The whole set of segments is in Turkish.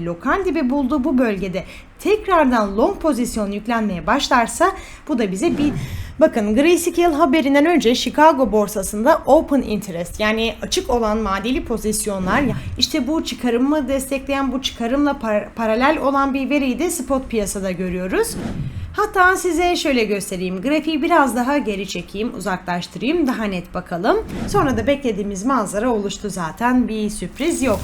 lokal dibi bulduğu bu bölgede tekrardan long pozisyon yüklenmeye başlarsa bu da bize bir Bakın Grayscale haberinden önce Chicago borsasında open interest yani açık olan vadeli pozisyonlar işte bu çıkarımı destekleyen bu çıkarımla par- paralel olan bir veriyi de spot piyasada görüyoruz. Hatta size şöyle göstereyim. Grafiği biraz daha geri çekeyim, uzaklaştırayım, daha net bakalım. Sonra da beklediğimiz manzara oluştu zaten. Bir sürpriz yok.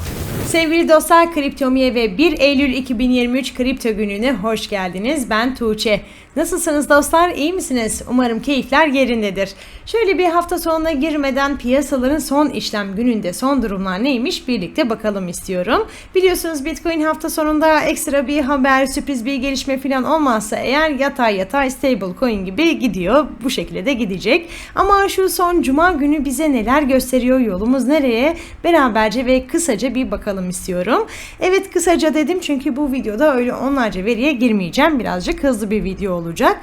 Sevgili dostlar, Kriptomiye ve 1 Eylül 2023 kripto gününe hoş geldiniz. Ben Tuğçe. Nasılsınız dostlar? İyi misiniz? Umarım keyifler yerindedir. Şöyle bir hafta sonuna girmeden piyasaların son işlem gününde son durumlar neymiş birlikte bakalım istiyorum. Biliyorsunuz Bitcoin hafta sonunda ekstra bir haber, sürpriz bir gelişme falan olmazsa eğer yatay yatay stable coin gibi gidiyor. Bu şekilde de gidecek. Ama şu son cuma günü bize neler gösteriyor, yolumuz nereye beraberce ve kısaca bir bakalım istiyorum. Evet kısaca dedim çünkü bu videoda öyle onlarca veriye girmeyeceğim. Birazcık hızlı bir video olacak.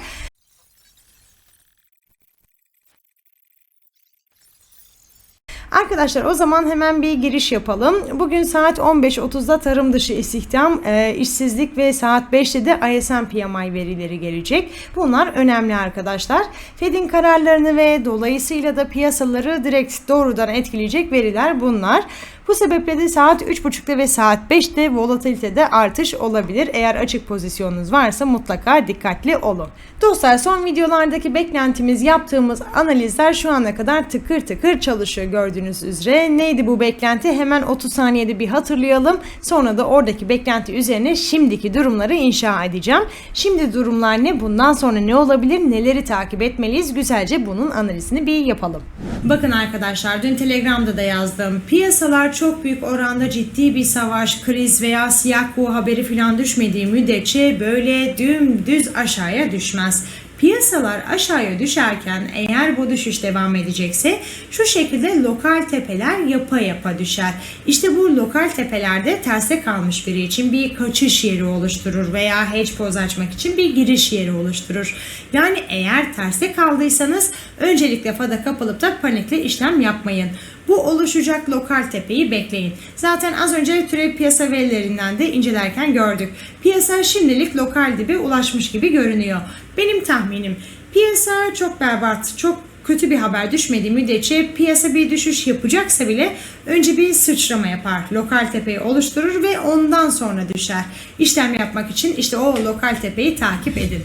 Arkadaşlar o zaman hemen bir giriş yapalım. Bugün saat 15.30'da tarım dışı istihdam, e, işsizlik ve saat 5'te de ISM PMI verileri gelecek. Bunlar önemli arkadaşlar. Fed'in kararlarını ve dolayısıyla da piyasaları direkt doğrudan etkileyecek veriler bunlar. Bu sebeple de saat 3.30'da ve saat 5'te volatilitede artış olabilir. Eğer açık pozisyonunuz varsa mutlaka dikkatli olun. Dostlar son videolardaki beklentimiz yaptığımız analizler şu ana kadar tıkır tıkır çalışıyor gördüğünüz üzere. Neydi bu beklenti? Hemen 30 saniyede bir hatırlayalım. Sonra da oradaki beklenti üzerine şimdiki durumları inşa edeceğim. Şimdi durumlar ne? Bundan sonra ne olabilir? Neleri takip etmeliyiz? Güzelce bunun analizini bir yapalım. Bakın arkadaşlar dün Telegram'da da yazdım. Piyasalar çok büyük oranda ciddi bir savaş, kriz veya siyah kuğu haberi falan düşmediği müddetçe böyle dümdüz aşağıya düşmez. Piyasalar aşağıya düşerken eğer bu düşüş devam edecekse şu şekilde lokal tepeler yapa yapa düşer. İşte bu lokal tepelerde terse kalmış biri için bir kaçış yeri oluşturur veya hedge poz açmak için bir giriş yeri oluşturur. Yani eğer terse kaldıysanız öncelikle fada kapılıp da panikle işlem yapmayın. Bu oluşacak lokal tepeyi bekleyin. Zaten az önce türev piyasa verilerinden de incelerken gördük. Piyasa şimdilik lokal dibe ulaşmış gibi görünüyor. Benim tahminim piyasa çok berbat, çok kötü bir haber düşmediği müddetçe piyasa bir düşüş yapacaksa bile önce bir sıçrama yapar. Lokal tepeyi oluşturur ve ondan sonra düşer. İşlem yapmak için işte o lokal tepeyi takip edin.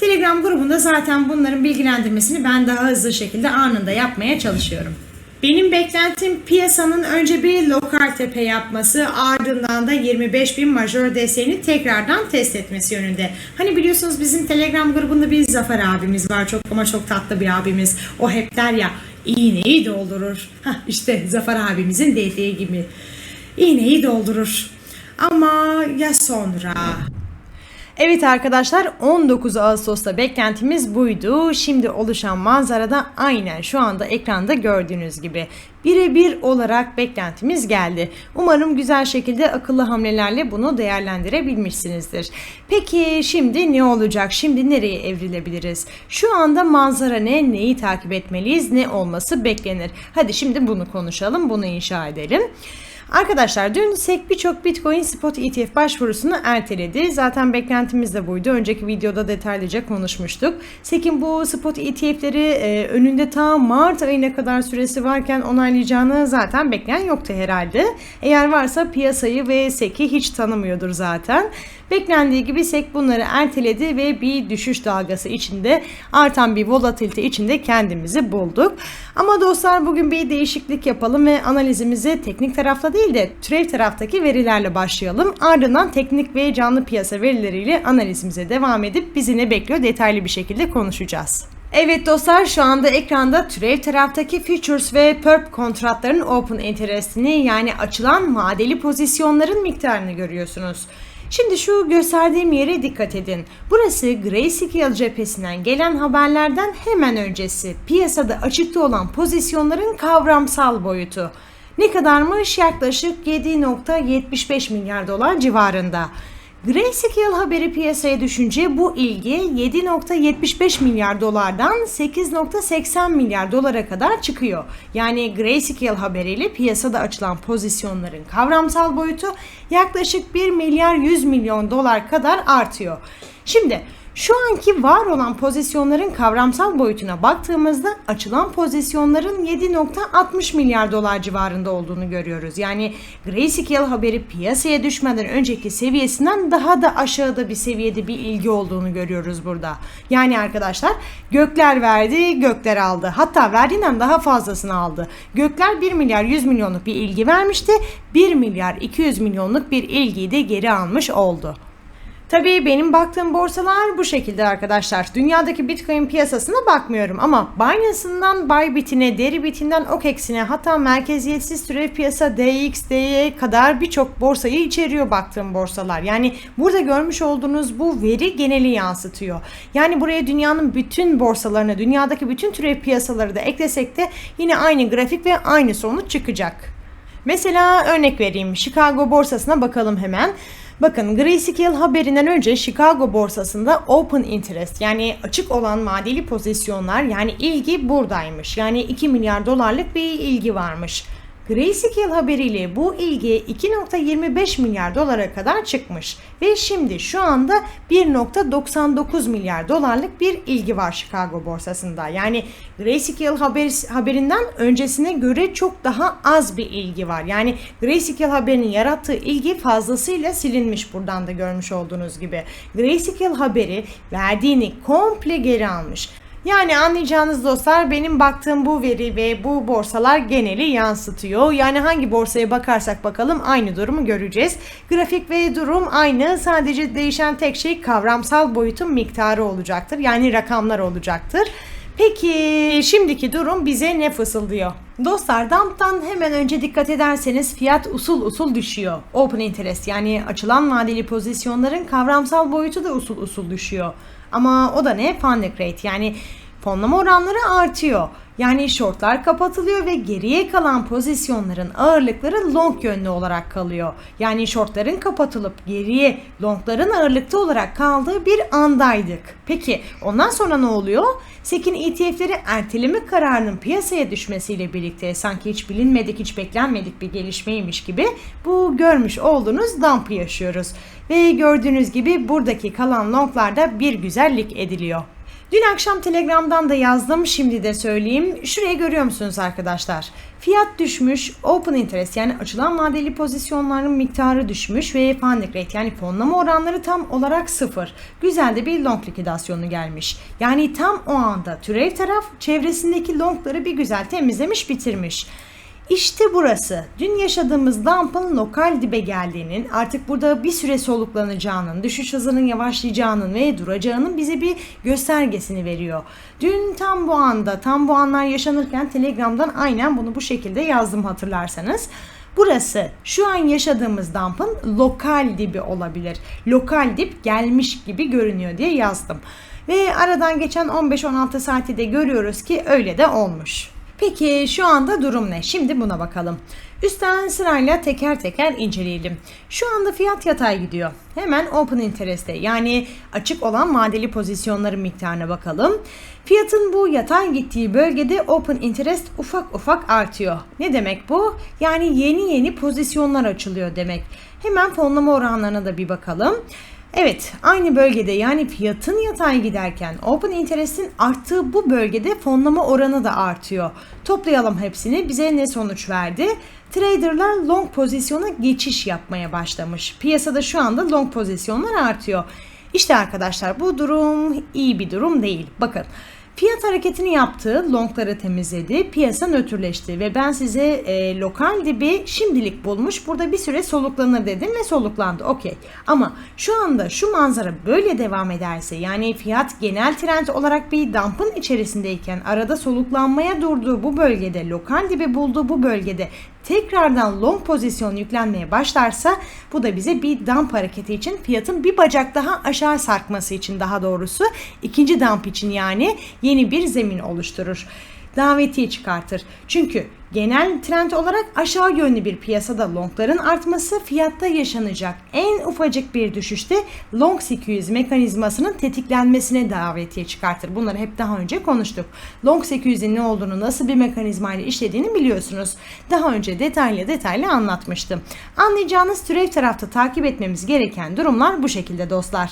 Telegram grubunda zaten bunların bilgilendirmesini ben daha hızlı şekilde anında yapmaya çalışıyorum. Benim beklentim piyasanın önce bir lokal tepe yapması ardından da 25 bin majör desteğini tekrardan test etmesi yönünde. Hani biliyorsunuz bizim Telegram grubunda bir Zafer abimiz var çok ama çok tatlı bir abimiz. O hep der ya iğneyi doldurur. Hah işte Zafer abimizin dediği gibi iğneyi doldurur. Ama ya sonra? Evet arkadaşlar 19 Ağustos'ta beklentimiz buydu. Şimdi oluşan manzarada aynen şu anda ekranda gördüğünüz gibi birebir olarak beklentimiz geldi. Umarım güzel şekilde akıllı hamlelerle bunu değerlendirebilmişsinizdir. Peki şimdi ne olacak? Şimdi nereye evrilebiliriz? Şu anda manzara ne? Neyi takip etmeliyiz? Ne olması beklenir? Hadi şimdi bunu konuşalım, bunu inşa edelim. Arkadaşlar dün SEC birçok Bitcoin spot ETF başvurusunu erteledi. Zaten beklentimiz de buydu. Önceki videoda detaylıca konuşmuştuk. SEC'in bu spot ETF'leri e, önünde ta Mart ayına kadar süresi varken onaylayacağını zaten bekleyen yoktu herhalde. Eğer varsa piyasayı ve SEC'i hiç tanımıyordur zaten. Beklendiği gibi SEC bunları erteledi ve bir düşüş dalgası içinde artan bir volatilite içinde kendimizi bulduk. Ama dostlar bugün bir değişiklik yapalım ve analizimizi teknik tarafta değil de türev taraftaki verilerle başlayalım. Ardından teknik ve canlı piyasa verileriyle analizimize devam edip bizi ne bekliyor detaylı bir şekilde konuşacağız. Evet dostlar şu anda ekranda türev taraftaki futures ve perp kontratların open interest'ini yani açılan vadeli pozisyonların miktarını görüyorsunuz. Şimdi şu gösterdiğim yere dikkat edin. Burası Grayscale cephesinden gelen haberlerden hemen öncesi. Piyasada açıkta olan pozisyonların kavramsal boyutu. Ne kadarmış? Yaklaşık 7.75 milyar dolar civarında. Grayscale haberi piyasaya düşünce bu ilgi 7.75 milyar dolardan 8.80 milyar dolara kadar çıkıyor. Yani Grayscale haberiyle piyasada açılan pozisyonların kavramsal boyutu yaklaşık 1 milyar 100 milyon dolar kadar artıyor. Şimdi şu anki var olan pozisyonların kavramsal boyutuna baktığımızda açılan pozisyonların 7.60 milyar dolar civarında olduğunu görüyoruz. Yani Grayscale haberi piyasaya düşmeden önceki seviyesinden daha da aşağıda bir seviyede bir ilgi olduğunu görüyoruz burada. Yani arkadaşlar gökler verdi, gökler aldı. Hatta verdiğinden daha fazlasını aldı. Gökler 1 milyar 100 milyonluk bir ilgi vermişti. 1 milyar 200 milyonluk bir ilgiyi de geri almış oldu. Tabii benim baktığım borsalar bu şekilde arkadaşlar. Dünyadaki Bitcoin piyasasına bakmıyorum ama Binance'ından Bybit'ine, Deribit'inden OKEX'ine hatta merkeziyetsiz türev piyasa DX, kadar birçok borsayı içeriyor baktığım borsalar. Yani burada görmüş olduğunuz bu veri geneli yansıtıyor. Yani buraya dünyanın bütün borsalarını, dünyadaki bütün türev piyasaları da eklesek de yine aynı grafik ve aynı sonuç çıkacak. Mesela örnek vereyim. Chicago borsasına bakalım hemen. Bakın Grayscale haberinden önce Chicago borsasında open interest yani açık olan vadeli pozisyonlar yani ilgi buradaymış. Yani 2 milyar dolarlık bir ilgi varmış. Grayscale haberiyle bu ilgi 2.25 milyar dolara kadar çıkmış ve şimdi şu anda 1.99 milyar dolarlık bir ilgi var Chicago borsasında. Yani Grayscale haber, haberinden öncesine göre çok daha az bir ilgi var. Yani Grayscale haberinin yarattığı ilgi fazlasıyla silinmiş buradan da görmüş olduğunuz gibi. Grayscale haberi verdiğini komple geri almış. Yani anlayacağınız dostlar benim baktığım bu veri ve bu borsalar geneli yansıtıyor. Yani hangi borsaya bakarsak bakalım aynı durumu göreceğiz. Grafik ve durum aynı. Sadece değişen tek şey kavramsal boyutun miktarı olacaktır. Yani rakamlar olacaktır. Peki şimdiki durum bize ne fısıldıyor? Dostlar dump'tan hemen önce dikkat ederseniz fiyat usul usul düşüyor. Open interest yani açılan vadeli pozisyonların kavramsal boyutu da usul usul düşüyor. Ama o da ne? Funding rate yani fonlama oranları artıyor. Yani shortlar kapatılıyor ve geriye kalan pozisyonların ağırlıkları long yönlü olarak kalıyor. Yani shortların kapatılıp geriye longların ağırlıkta olarak kaldığı bir andaydık. Peki ondan sonra ne oluyor? SEC'in ETF'leri erteleme kararının piyasaya düşmesiyle birlikte sanki hiç bilinmedik, hiç beklenmedik bir gelişmeymiş gibi bu görmüş olduğunuz dump'ı yaşıyoruz. Ve gördüğünüz gibi buradaki kalan longlarda bir güzellik ediliyor. Dün akşam Telegram'dan da yazdım, şimdi de söyleyeyim. Şuraya görüyor musunuz arkadaşlar? Fiyat düşmüş, open interest yani açılan vadeli pozisyonların miktarı düşmüş ve funding rate yani fonlama oranları tam olarak sıfır. Güzel de bir long likidasyonu gelmiş. Yani tam o anda türev taraf çevresindeki longları bir güzel temizlemiş bitirmiş. İşte burası. Dün yaşadığımız dump'ın lokal dibe geldiğinin, artık burada bir süre soluklanacağının, düşüş hızının yavaşlayacağının ve duracağının bize bir göstergesini veriyor. Dün tam bu anda, tam bu anlar yaşanırken Telegram'dan aynen bunu bu şekilde yazdım hatırlarsanız. Burası şu an yaşadığımız dump'ın lokal dibi olabilir. Lokal dip gelmiş gibi görünüyor diye yazdım. Ve aradan geçen 15-16 saati de görüyoruz ki öyle de olmuş. Peki şu anda durum ne? Şimdi buna bakalım. Üstten sırayla teker teker inceleyelim. Şu anda fiyat yatay gidiyor. Hemen open interest'e yani açık olan vadeli pozisyonların miktarına bakalım. Fiyatın bu yatay gittiği bölgede open interest ufak ufak artıyor. Ne demek bu? Yani yeni yeni pozisyonlar açılıyor demek. Hemen fonlama oranlarına da bir bakalım. Evet, aynı bölgede yani fiyatın yatay giderken open interest'in arttığı bu bölgede fonlama oranı da artıyor. Toplayalım hepsini bize ne sonuç verdi? Traderlar long pozisyona geçiş yapmaya başlamış. Piyasada şu anda long pozisyonlar artıyor. İşte arkadaşlar bu durum iyi bir durum değil. Bakın Fiyat hareketini yaptı, longları temizledi, piyasa nötrleşti ve ben size e, lokal dibi şimdilik bulmuş, burada bir süre soluklanır dedim ve soluklandı. Okey. Ama şu anda şu manzara böyle devam ederse yani fiyat genel trend olarak bir dump'ın içerisindeyken arada soluklanmaya durduğu bu bölgede, lokal dibi bulduğu bu bölgede tekrardan long pozisyon yüklenmeye başlarsa bu da bize bir dump hareketi için fiyatın bir bacak daha aşağı sarkması için daha doğrusu ikinci dump için yani yeni bir zemin oluşturur davetiye çıkartır. Çünkü Genel trend olarak aşağı yönlü bir piyasada longların artması fiyatta yaşanacak en ufacık bir düşüşte long SQS mekanizmasının tetiklenmesine davetiye çıkartır. Bunları hep daha önce konuştuk. Long SQS'in ne olduğunu, nasıl bir mekanizma ile işlediğini biliyorsunuz. Daha önce detaylı detaylı anlatmıştım. Anlayacağınız türev tarafta takip etmemiz gereken durumlar bu şekilde dostlar.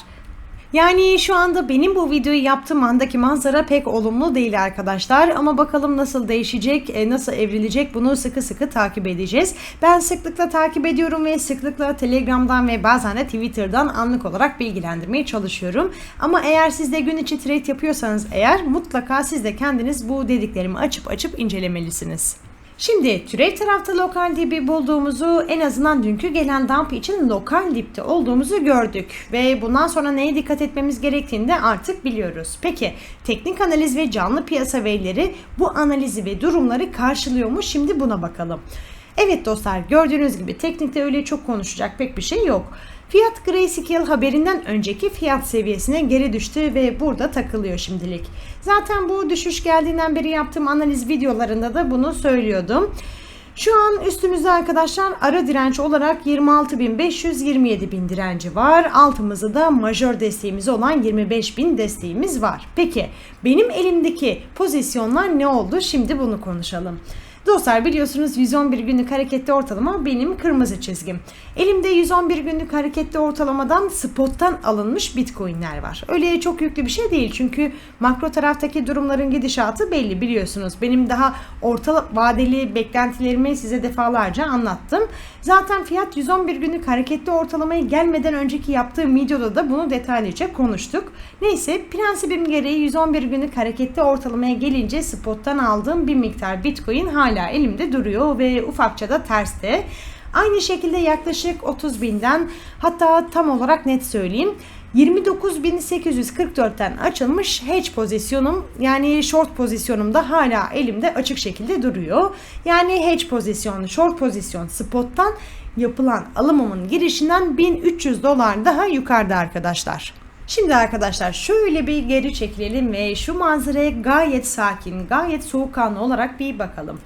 Yani şu anda benim bu videoyu yaptığım andaki manzara pek olumlu değil arkadaşlar ama bakalım nasıl değişecek, e, nasıl evrilecek bunu sıkı sıkı takip edeceğiz. Ben sıklıkla takip ediyorum ve sıklıkla Telegram'dan ve bazen de Twitter'dan anlık olarak bilgilendirmeye çalışıyorum. Ama eğer siz de gün içi trade yapıyorsanız eğer mutlaka siz de kendiniz bu dediklerimi açıp açıp incelemelisiniz. Şimdi türev tarafta lokal dibi bulduğumuzu en azından dünkü gelen dump için lokal dipte olduğumuzu gördük. Ve bundan sonra neye dikkat etmemiz gerektiğini de artık biliyoruz. Peki teknik analiz ve canlı piyasa verileri bu analizi ve durumları karşılıyor mu? Şimdi buna bakalım. Evet dostlar gördüğünüz gibi teknikte öyle çok konuşacak pek bir şey yok. Fiyat Grayscale haberinden önceki fiyat seviyesine geri düştü ve burada takılıyor şimdilik. Zaten bu düşüş geldiğinden beri yaptığım analiz videolarında da bunu söylüyordum. Şu an üstümüzde arkadaşlar ara direnç olarak 26.500-27.000 direnci var. Altımızda da majör desteğimiz olan 25.000 desteğimiz var. Peki benim elimdeki pozisyonlar ne oldu? Şimdi bunu konuşalım. Dostlar biliyorsunuz 111 günlük hareketli ortalama benim kırmızı çizgim. Elimde 111 günlük hareketli ortalamadan spottan alınmış bitcoinler var. Öyle çok yüklü bir şey değil çünkü makro taraftaki durumların gidişatı belli biliyorsunuz. Benim daha orta vadeli beklentilerimi size defalarca anlattım. Zaten fiyat 111 günlük hareketli ortalamaya gelmeden önceki yaptığım videoda da bunu detaylıca konuştuk. Neyse prensibim gereği 111 günlük hareketli ortalamaya gelince spottan aldığım bir miktar bitcoin hala elimde duruyor ve ufakça da terste. Aynı şekilde yaklaşık 30 binden hatta tam olarak net söyleyeyim 29.844'ten açılmış hedge pozisyonum yani short pozisyonum da hala elimde açık şekilde duruyor. Yani hedge pozisyon, short pozisyon spottan yapılan alımımın girişinden 1300 dolar daha yukarıda arkadaşlar. Şimdi arkadaşlar şöyle bir geri çekilelim ve şu manzaraya gayet sakin, gayet soğukkanlı olarak bir bakalım.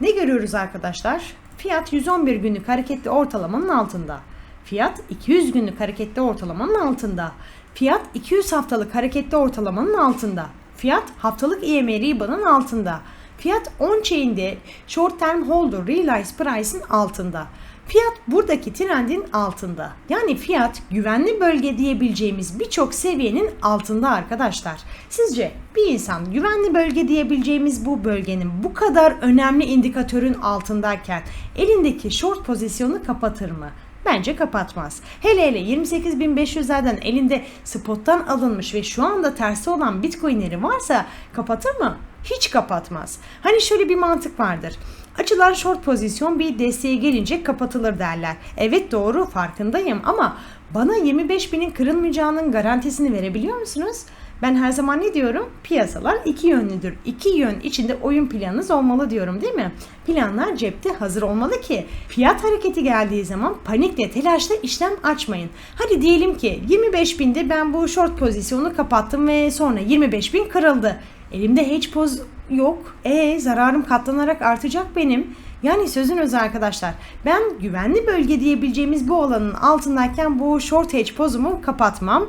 Ne görüyoruz arkadaşlar? Fiyat 111 günlük hareketli ortalamanın altında. Fiyat 200 günlük hareketli ortalamanın altında. Fiyat 200 haftalık hareketli ortalamanın altında. Fiyat haftalık EMA ribanın altında. Fiyat on chain'de short term holder realized price'ın altında. Fiyat buradaki trendin altında. Yani fiyat güvenli bölge diyebileceğimiz birçok seviyenin altında arkadaşlar. Sizce bir insan güvenli bölge diyebileceğimiz bu bölgenin bu kadar önemli indikatörün altındayken elindeki short pozisyonu kapatır mı? Bence kapatmaz. Hele hele 28.500'lerden elinde spottan alınmış ve şu anda tersi olan bitcoinleri varsa kapatır mı? Hiç kapatmaz. Hani şöyle bir mantık vardır. Açılan short pozisyon bir desteğe gelince kapatılır derler. Evet doğru farkındayım ama bana 25 binin kırılmayacağının garantisini verebiliyor musunuz? Ben her zaman ne diyorum? Piyasalar iki yönlüdür. İki yön içinde oyun planınız olmalı diyorum değil mi? Planlar cepte hazır olmalı ki fiyat hareketi geldiği zaman panikle telaşla işlem açmayın. Hadi diyelim ki 25 binde ben bu short pozisyonu kapattım ve sonra 25 bin kırıldı. Elimde hedge poz yok. E zararım katlanarak artacak benim. Yani sözün özü arkadaşlar. Ben güvenli bölge diyebileceğimiz bu alanın altındayken bu short hedge pozumu kapatmam.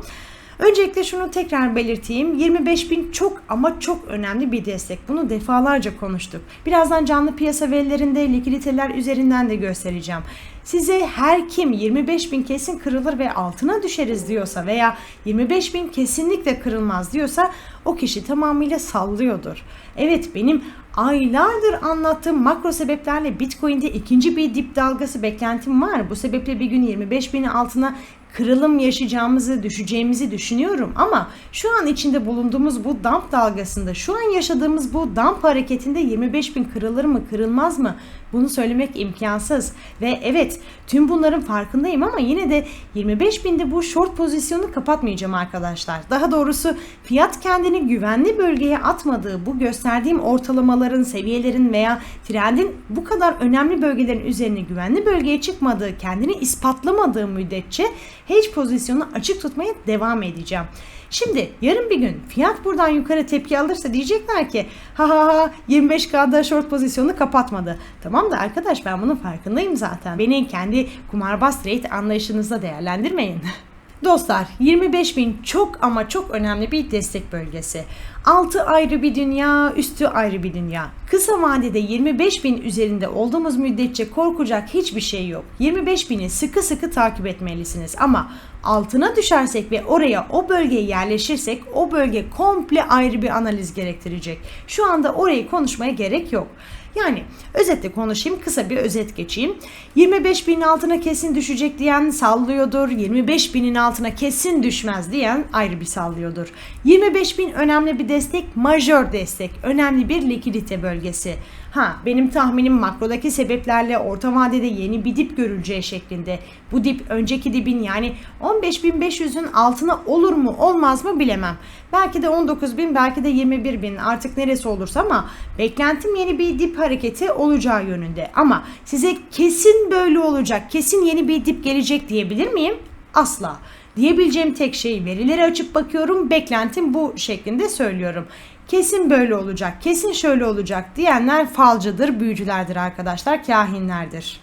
Öncelikle şunu tekrar belirteyim. 25 bin çok ama çok önemli bir destek. Bunu defalarca konuştuk. Birazdan canlı piyasa verilerinde likiditeler üzerinden de göstereceğim. Size her kim 25 bin kesin kırılır ve altına düşeriz diyorsa veya 25 bin kesinlikle kırılmaz diyorsa o kişi tamamıyla sallıyordur. Evet benim aylardır anlattığım makro sebeplerle Bitcoin'de ikinci bir dip dalgası beklentim var. Bu sebeple bir gün 25 bini altına kırılım yaşayacağımızı, düşeceğimizi düşünüyorum ama şu an içinde bulunduğumuz bu dump dalgasında, şu an yaşadığımız bu dump hareketinde 25 bin kırılır mı, kırılmaz mı? Bunu söylemek imkansız. Ve evet tüm bunların farkındayım ama yine de 25 binde bu short pozisyonu kapatmayacağım arkadaşlar. Daha doğrusu fiyat kendini güvenli bölgeye atmadığı bu gösterdiğim ortalamaların, seviyelerin veya trendin bu kadar önemli bölgelerin üzerine güvenli bölgeye çıkmadığı, kendini ispatlamadığı müddetçe hedge pozisyonu açık tutmaya devam edeceğim. Şimdi yarın bir gün fiyat buradan yukarı tepki alırsa diyecekler ki ha ha ha 25K'da short pozisyonu kapatmadı. Tamam da arkadaş ben bunun farkındayım zaten. Beni kendi kumarbaz trade anlayışınızla değerlendirmeyin. Dostlar 25 bin çok ama çok önemli bir destek bölgesi. Altı ayrı bir dünya, üstü ayrı bir dünya. Kısa vadede 25 bin üzerinde olduğumuz müddetçe korkacak hiçbir şey yok. 25 bini sıkı sıkı takip etmelisiniz ama altına düşersek ve oraya o bölgeye yerleşirsek o bölge komple ayrı bir analiz gerektirecek. Şu anda orayı konuşmaya gerek yok. Yani özetle konuşayım kısa bir özet geçeyim. 25 binin altına kesin düşecek diyen sallıyordur. 25 binin altına kesin düşmez diyen ayrı bir sallıyordur. 25 bin önemli bir destek, majör destek, önemli bir likidite bölgesi. Ha benim tahminim makrodaki sebeplerle orta vadede yeni bir dip görüleceği şeklinde. Bu dip önceki dibin yani 15.500'ün altına olur mu olmaz mı bilemem. Belki de 19.000 belki de 21.000 artık neresi olursa ama beklentim yeni bir dip hareketi olacağı yönünde. Ama size kesin böyle olacak kesin yeni bir dip gelecek diyebilir miyim? Asla. Diyebileceğim tek şey verileri açıp bakıyorum beklentim bu şeklinde söylüyorum kesin böyle olacak, kesin şöyle olacak diyenler falcıdır, büyücülerdir arkadaşlar, kahinlerdir.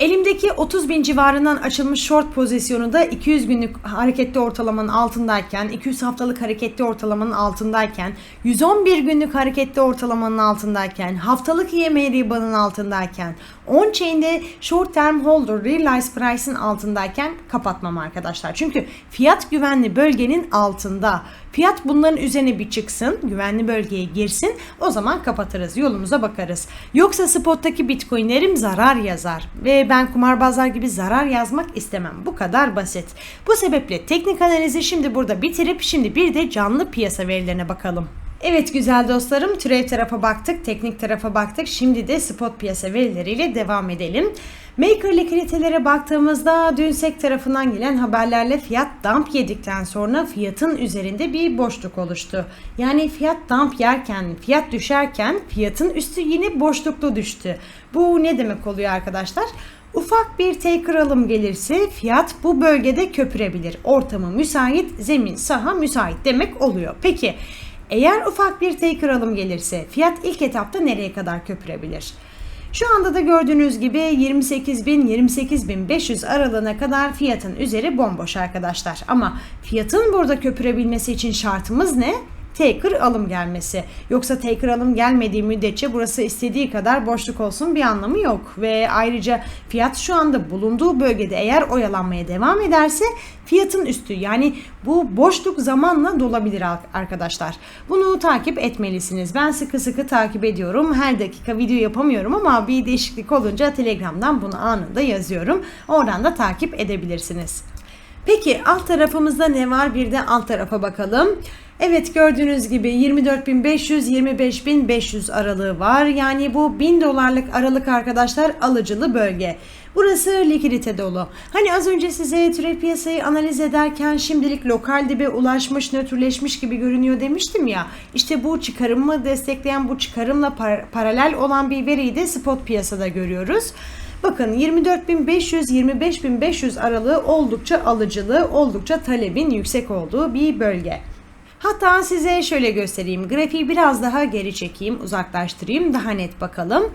Elimdeki 30 bin civarından açılmış short pozisyonu da 200 günlük hareketli ortalamanın altındayken, 200 haftalık hareketli ortalamanın altındayken, 111 günlük hareketli ortalamanın altındayken, haftalık EMA ribanın altındayken, on chain'de short term holder realized price'ın altındayken kapatmam arkadaşlar. Çünkü fiyat güvenli bölgenin altında. Fiyat bunların üzerine bir çıksın, güvenli bölgeye girsin. O zaman kapatırız, yolumuza bakarız. Yoksa spottaki bitcoinlerim zarar yazar ve ben kumarbazlar gibi zarar yazmak istemem. Bu kadar basit. Bu sebeple teknik analizi şimdi burada bitirip şimdi bir de canlı piyasa verilerine bakalım. Evet güzel dostlarım türev tarafa baktık, teknik tarafa baktık. Şimdi de spot piyasa verileriyle devam edelim. Maker likiditelere baktığımızda dün SEC tarafından gelen haberlerle fiyat dump yedikten sonra fiyatın üzerinde bir boşluk oluştu. Yani fiyat dump yerken, fiyat düşerken fiyatın üstü yine boşluklu düştü. Bu ne demek oluyor arkadaşlar? Ufak bir taker alım gelirse fiyat bu bölgede köpürebilir. Ortamı müsait, zemin saha müsait demek oluyor. Peki eğer ufak bir taker alım gelirse fiyat ilk etapta nereye kadar köpürebilir? Şu anda da gördüğünüz gibi 28.000-28.500 aralığına kadar fiyatın üzeri bomboş arkadaşlar. Ama fiyatın burada köpürebilmesi için şartımız ne? Taker alım gelmesi. Yoksa taker alım gelmediği müddetçe burası istediği kadar boşluk olsun bir anlamı yok. Ve ayrıca fiyat şu anda bulunduğu bölgede eğer oyalanmaya devam ederse fiyatın üstü yani bu boşluk zamanla dolabilir arkadaşlar. Bunu takip etmelisiniz. Ben sıkı sıkı takip ediyorum. Her dakika video yapamıyorum ama bir değişiklik olunca Telegram'dan bunu anında yazıyorum. Oradan da takip edebilirsiniz. Peki alt tarafımızda ne var? Bir de alt tarafa bakalım. Evet gördüğünüz gibi 24.500-25.500 aralığı var. Yani bu 1000 dolarlık aralık arkadaşlar alıcılı bölge. Burası likidite dolu. Hani az önce size türev piyasayı analiz ederken şimdilik lokal dibe ulaşmış, nötrleşmiş gibi görünüyor demiştim ya. İşte bu çıkarımı destekleyen bu çıkarımla par- paralel olan bir veriyi de spot piyasada görüyoruz. Bakın 24.500-25.500 aralığı oldukça alıcılı, oldukça talebin yüksek olduğu bir bölge. Hatta size şöyle göstereyim. Grafiği biraz daha geri çekeyim, uzaklaştırayım, daha net bakalım.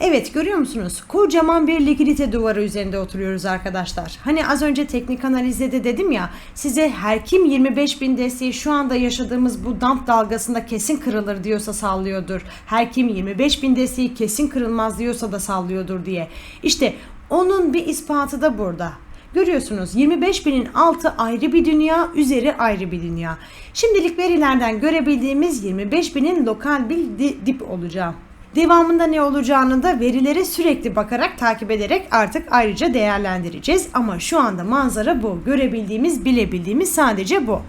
Evet görüyor musunuz? Kocaman bir likidite duvarı üzerinde oturuyoruz arkadaşlar. Hani az önce teknik analizde de dedim ya size her kim 25 bin desteği şu anda yaşadığımız bu dump dalgasında kesin kırılır diyorsa sallıyordur. Her kim 25 bin desteği kesin kırılmaz diyorsa da sallıyordur diye. İşte onun bir ispatı da burada. Görüyorsunuz 25 binin altı ayrı bir dünya, üzeri ayrı bir dünya. Şimdilik verilerden görebildiğimiz 25 binin lokal bir dip olacağı. Devamında ne olacağını da verilere sürekli bakarak takip ederek artık ayrıca değerlendireceğiz. Ama şu anda manzara bu. Görebildiğimiz, bilebildiğimiz sadece bu.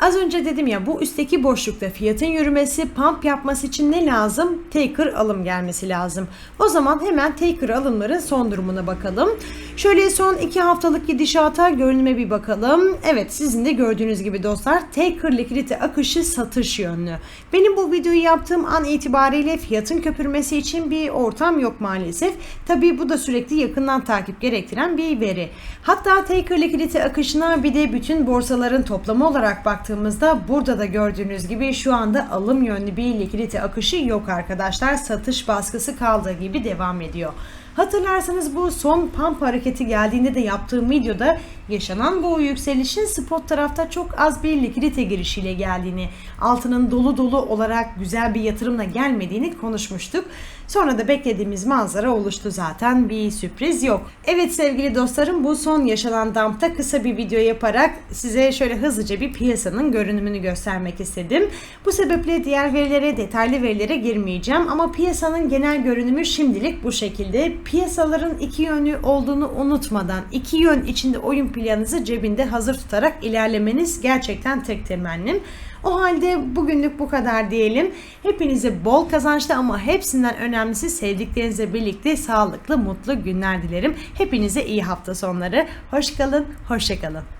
Az önce dedim ya bu üstteki boşlukta fiyatın yürümesi, pump yapması için ne lazım? Taker alım gelmesi lazım. O zaman hemen taker alımların son durumuna bakalım. Şöyle son 2 haftalık gidişata görünüme bir bakalım. Evet sizin de gördüğünüz gibi dostlar taker likidite akışı satış yönlü. Benim bu videoyu yaptığım an itibariyle fiyatın köpürmesi için bir ortam yok maalesef. Tabii bu da sürekli yakından takip gerektiren bir veri. Hatta taker likidite akışına bir de bütün borsaların toplamı olarak baktığımızda burada da gördüğünüz gibi şu anda alım yönlü bir likidite akışı yok arkadaşlar. Satış baskısı kaldığı gibi devam ediyor. Hatırlarsanız bu son pump hareketi geldiğinde de yaptığım videoda yaşanan bu yükselişin spot tarafta çok az bir likidite girişiyle geldiğini, altının dolu dolu olarak güzel bir yatırımla gelmediğini konuşmuştuk. Sonra da beklediğimiz manzara oluştu zaten bir sürpriz yok. Evet sevgili dostlarım bu son yaşanan dumpta kısa bir video yaparak size şöyle hızlıca bir piyasanın görünümünü göstermek istedim. Bu sebeple diğer verilere detaylı verilere girmeyeceğim ama piyasanın genel görünümü şimdilik bu şekilde. Piyasaların iki yönlü olduğunu unutmadan iki yön içinde oyun planınızı cebinde hazır tutarak ilerlemeniz gerçekten tek temennim. O halde bugünlük bu kadar diyelim. Hepinize bol kazançlı ama hepsinden önemlisi sevdiklerinizle birlikte sağlıklı, mutlu günler dilerim. Hepinize iyi hafta sonları. Hoş kalın, hoşça kalın.